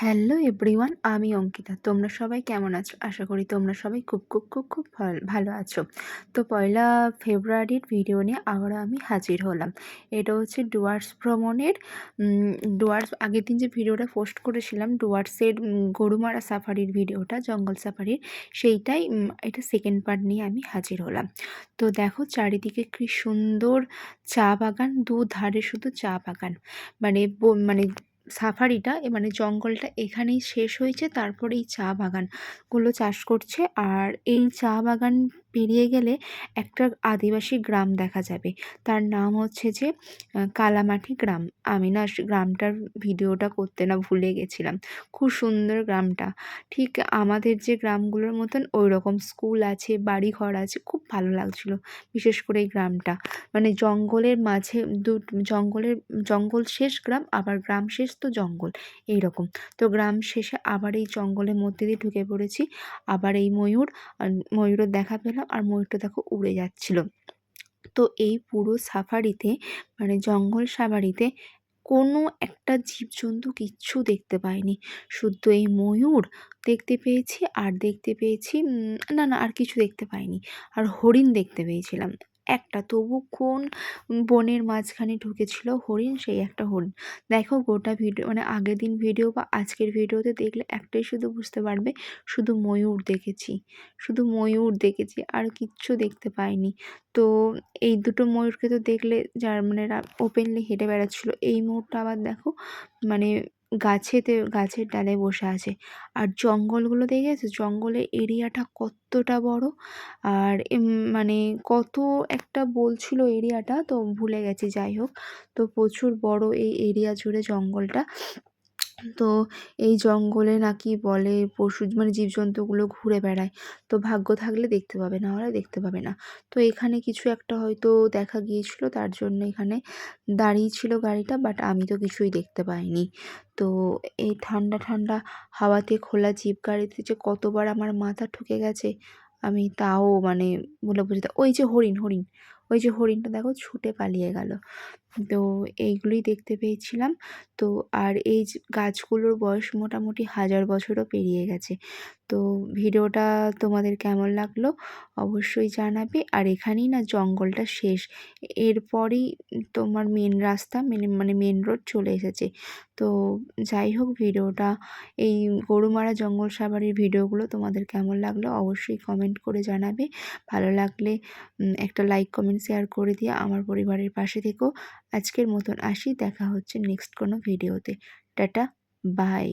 Hello everyone আমি অঙ্কিতা। তোমরা সবাই কেমন আছো? আশা করি তোমরা সবাই খুব খুব খুব খুব ভাল- আছো। তো পয়লা ফেব্রুয়ারির ভিডিও নিয়ে আবারও আমি হাজির হলাম। এটা হচ্ছে ডুয়ার্স ভ্রমণের ডুয়ার্স আগের দিন যে ভিডিওটা পোস্ট করেছিলাম, ডুয়ার্সের গরুমারা সাফারির ভিডিওটা জঙ্গল সাফারির সেইটাই এটা সেকেন্ড পার্ট নিয়ে আমি হাজির হলাম। তো দেখো চারিদিকে কি সুন্দর চা বাগান, দুধারে শুধু চা বাগান। মানে মানে সাফারিটা মানে জঙ্গলটা এখানেই শেষ হয়েছে, তারপরে এই চা বাগানগুলো চাষ করছে। আর এই চা বাগান পেরিয়ে গেলে একটা আদিবাসী গ্রাম দেখা যাবে। তার নাম হচ্ছে যে কালামাটি গ্রাম। আমি না গ্রামটার ভিডিওটা করতে না ভুলে গেছিলাম। খুব সুন্দর গ্রামটা। ঠিক আমাদের যে গ্রামগুলোর মতন ওই রকম স্কুল আছে বাড়ি ঘর আছে, খুব ভালো লাগছিল বিশেষ করে এই গ্রামটা। মানে জঙ্গলের মাঝে দু জঙ্গলের, জঙ্গল শেষ গ্রাম, আবার গ্রাম শেষ তো জঙ্গল এই রকম তো গ্রাম শেষে আবার এই জঙ্গলের মধ্যে দিয়ে ঢুকে পড়েছি। আবার এই ময়ূর ময়ূরের দেখা পেলাম। আর ময়ূরটা দেখো উড়ে যাচ্ছিল। তো এই পুরো সাফারিতে মানে জঙ্গল সাফারিতে কোনো একটা জীবজন্তু কিচ্ছু দেখতে পাইনি। শুদ্ধ এই ময়ূর দেখতে পেয়েছি আর দেখতে পেয়েছি না না, আর কিছু দেখতে পাইনি। আর হরিণ দেখতে পেয়েছিলাম। একটা, তবু কোন বনের মাঝখানে ঢুকেছিল হরিণ, সেই একটা হরিণ। দেখো গোটা ভিডিও মানে আগের দিন ভিডিও বা আজকের ভিডিওতে দেখলে একটাই শুধু বুঝতে পারবে, শুধু ময়ূর দেখেছি, শুধু ময়ূর দেখেছি, আর কিচ্ছু দেখতে পাইনি। তো এই দুটো ময়ূরকে তো দেখলে যার মানে ওপেনলি হেঁটে বেড়াচ্ছিলো, এই ময়ূরটা আবার দেখো মানে গাছেতে, গাছের ডালে বসে আছে। আর জঙ্গলগুলো দেখেছ? জঙ্গলের এরিয়াটা কতটা বড়? আর মানে কত একটা বলছিল এরিয়াটা, তো ভুলে গেছি, যাই হোক। তো প্রচুর বড় এই এরিয়া জুড়ে জঙ্গলটা। তো এই জঙ্গলে নাকি বলে পশু মানে জীবজন্তুগুলো ঘুরে বেড়ায়। তো ভাগ্য থাকলে দেখতে পাবে, না হলে দেখতে পাবে না। তো এখানে কিছু একটা হয়তো দেখা গিয়েছিল, তার জন্য এখানে দাঁড়িয়ে ছিল গাড়িটা বাট আমি তো কিছুই দেখতে পাইনি। তো এই ঠান্ডা ঠান্ডা হাওয়াতে খোলা জিপ গাড়িতে যে কতবার আমার মাথা ঠুকে গেছে, আমি তাও মানে বলে বুঝতে, ওই যে হরিণ হরিণ। ওই যে হরিণটা দেখো ছুটে পালিয়ে গেল। তো এইগুলোই দেখতে পেয়েছিলাম। তো আর এই গাছগুলোর বয়স মোটামুটি হাজার বছরও পেরিয়ে গেছে। তো ভিডিওটা তোমাদের কেমন লাগল অবশ্যই জানাবে। আর এখানেই না জঙ্গলটা শেষ। এরপরেই তোমার মেন রাস্তা মেন মানে মেন রোড চলে এসেছে। তো যাই হোক ভিডিওটা, এই গরুমারা জঙ্গল সাফারির ভিডিওগুলো তোমাদের কেমন লাগল অবশ্যই কমেন্ট করে জানাবে। ভালো লাগলে একটা লাইক কমেন্ট শেয়ার করে দিয়ে আমার পরিবারের পাশে থেকেও আজকের মতন আসি, দেখা হচ্ছে নেক্সট কোনো ভিডিওতে টাটা বাই